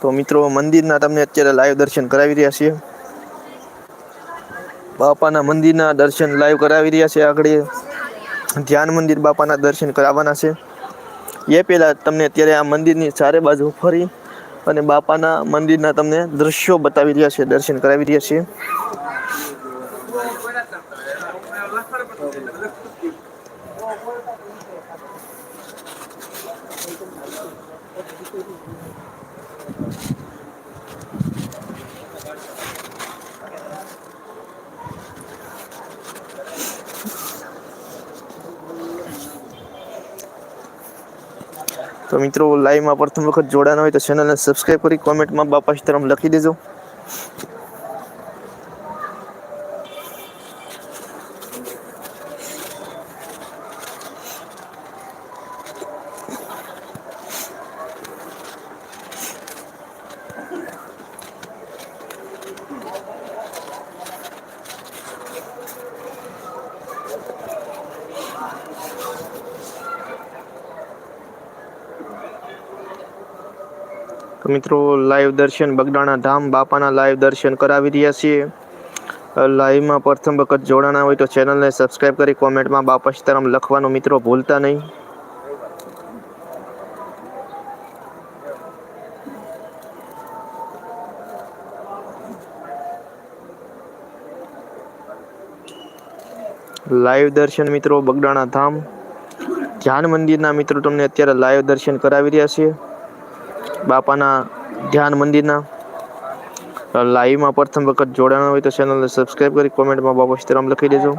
તો મિત્રો, મંદિરના તમને અત્યારે લાઈવ દર્શન કરાવી રહ્યા છીએ. બાપાના મંદિરના દર્શન લાઈવ કરાવી રહ્યા છે આગળ ધ્યાન મંદિર બાપાના દર્શન કરાવવાના છે. એ પહેલાં તમને અત્યારે આ મંદિરની ચારે બાજુ ફરી અને બાપાના મંદિરના તમને દ્રશ્યો બતાવી રહ્યા છે, દર્શન કરાવી રહ્યા છીએ. તો મિત્રો લાઈવમાં પ્રથમ વખત જોડાના હોય તો ચેનલને સબસ્ક્રાઈબ કરી કોમેન્ટમાં બાપા સીતારામ લખી દેજો. તો મિત્રો લાઈવ દર્શન બગડાણા ધામ, બાપાના લાઈવ દર્શન કરાવી રહ્યા છીએ. લાઈવમાં પ્રથમ વખત જોડાણા હોય તો ચેનલને સબસ્ક્રાઈબ કરી કોમેન્ટમાં બાપા સીતારામ લખવાનું મિત્રો ભૂલતા નહીં. લાઈવ દર્શન મિત્રો બગડાણા ધામ ધ્યાન મંદિરના મિત્રો તમને અત્યારે લાઈવ દર્શન કરાવી રહ્યા છીએ. બાપાના ધ્યાન મંદિરના લાઈવમાં પ્રથમ વખત જોડાણ હોય તો ચેનલને સબસ્ક્રાઈબ કરી કોમેન્ટમાં બાબા સીતારામ લખી દેજો.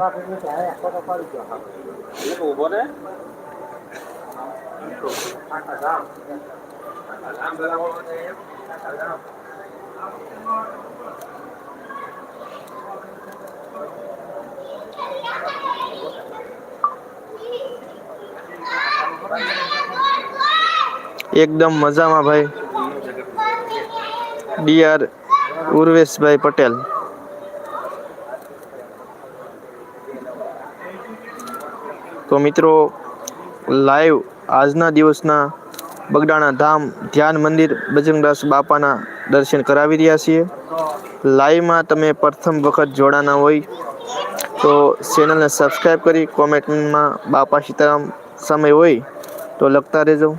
એકદમ મજામાં ભાઈ. ડીઆર ઉર્વેશભાઈ પટેલ. તો મિત્રો, લાઈવ આજના દિવસના બગડાણા ધામ ધ્યાન મંદિર બજરંગદાસ બાપાના દર્શન કરાવી રહ્યા છીએ. લાઈવમાં તમે પ્રથમ વખત જોડાના હોય તો ચેનલને સબસ્ક્રાઈબ કરી, કોમેન્ટમાં બાપા સીતારામ સમય હોય તો લખતા રહેજો.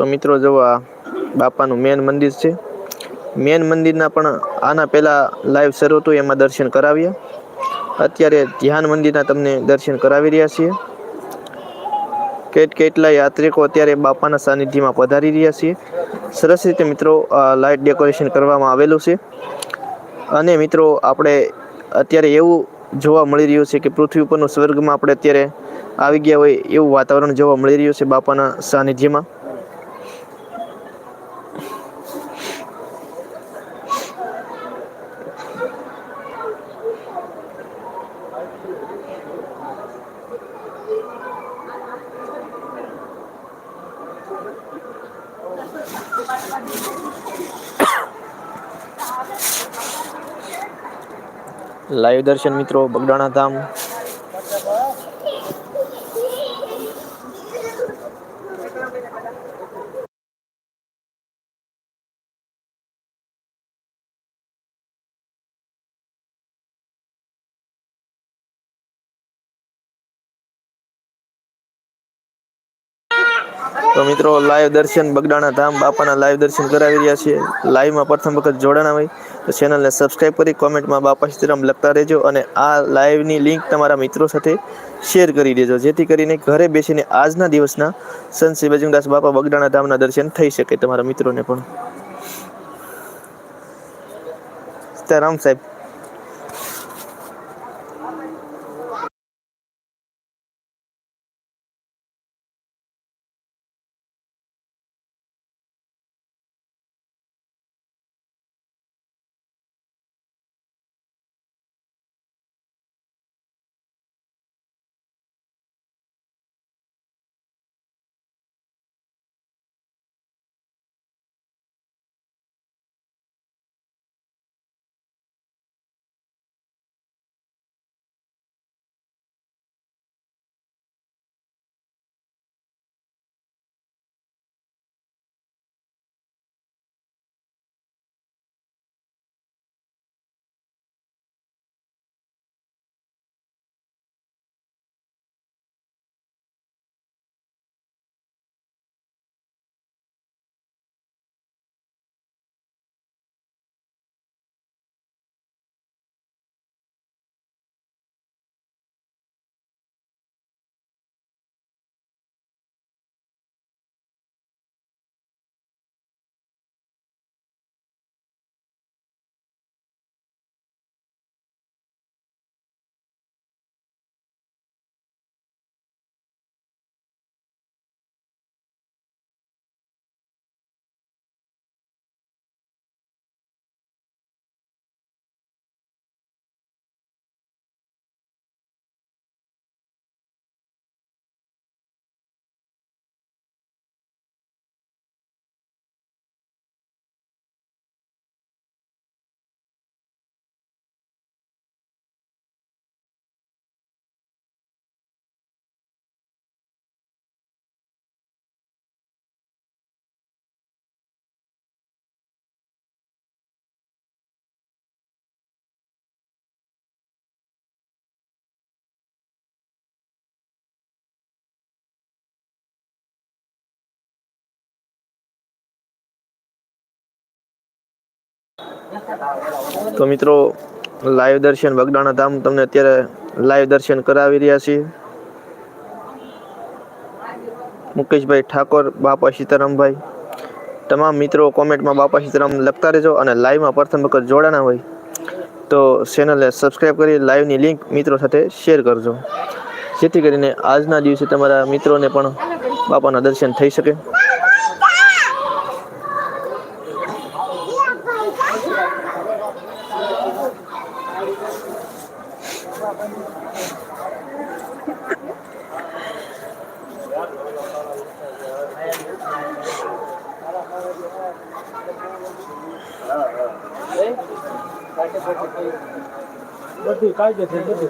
તો મિત્રો જો આ બાપાનું મેન મંદિર છે. મેન મંદિરના પણ આના પહેલા લાઈવ શરૂ હતું, એમાં દર્શન કરાવ્યા. અત્યારે ધ્યાન મંદિરના તમને દર્શન કરાવી રહ્યા છીએ. કેટ કેટલા યાત્રિકો અત્યારે બાપાના સાનિધ્યમાં પધારી રહ્યા છીએ સરસ રીતે મિત્રો લાઇટ ડેકોરેશન કરવામાં આવેલું છે. અને મિત્રો આપણે અત્યારે એવું જોવા મળી રહ્યું છે કે પૃથ્વી ઉપરનું સ્વર્ગમાં આપણે અત્યારે આવી ગયા હોય એવું વાતાવરણ જોવા મળી રહ્યું છે બાપાના સાનિધ્યમાં. લાઈવ દર્શન મિત્રો બગડાણા ધામ. તો મિત્રો લાઈવ દર્શન બગડાણા ધામ બાપાના લાઈવ દર્શન કરાવી રહ્યા છીએ. લાઈવમાં પ્રથમ વખત જોડાણા હોય તો ચેનલને સબસ્ક્રાઈબ કરી કોમેન્ટમાં બાપા સીતારામ લખતા રહેજો અને આ લાઈવની લિંક તમારા મિત્રો સાથે શેર કરી દેજો, જેથી કરીને ઘરે બેસીને આજના દિવસના સંત શ્રી બજરંગદાસ બાપા બગડાણા ધામના દર્શન થઈ શકે તમારા મિત્રોને પણ. સીતારામ સાહેબ. તો મિત્રો, લાઈવ દર્શન બગડાણા ધામ તમને અત્યારે લાઈવ દર્શન કરાવી રહ્યા છીએ. મુકેશભાઈ ઠાકોર, બાપા સીતારામભાઈ. તમામ મિત્રો કોમેન્ટમાં બાપા સીતારામ લખતા રહેજો અને લાઈવમાં પ્રથમ વખત જોડાના હોય તો ચેનલને સબસ્ક્રાઈબ કરી લાઈવની લિંક મિત્રો સાથે શેર કરજો. જેથી કરીને આજના દિવસે તમારા મિત્રોને પણ બાપાના દર્શન થઈ શકે. બધી કાયદે છે બધી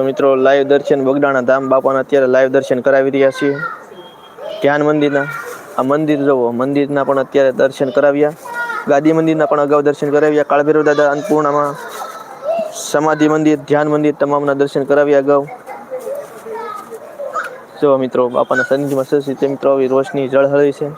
તો મિત્રો લાઈવ દર્શન બગડાણા ધામ બાપાના અત્યારે લાઈવ દર્શન કરાવી રહ્યા છીએ. ધ્યાન મંદિરના, આ મંદિર જુઓ મંદિરના પણ અત્યારે દર્શન કરાવ્યા. ગાદી મંદિરના પણ અગાઉ દર્શન કરાવ્યા. કાળભૈરવ દાદા અન્નપૂર્ણામાં સમાધિ મંદિર, ધ્યાન મંદિર તમામના દર્શન કરાવ્યા અગાઉ. જો મિત્રો, બાપાના સન્નિધિમાં સરસ રીતે મિત્રો આવી રોશની ઝળહળી છે.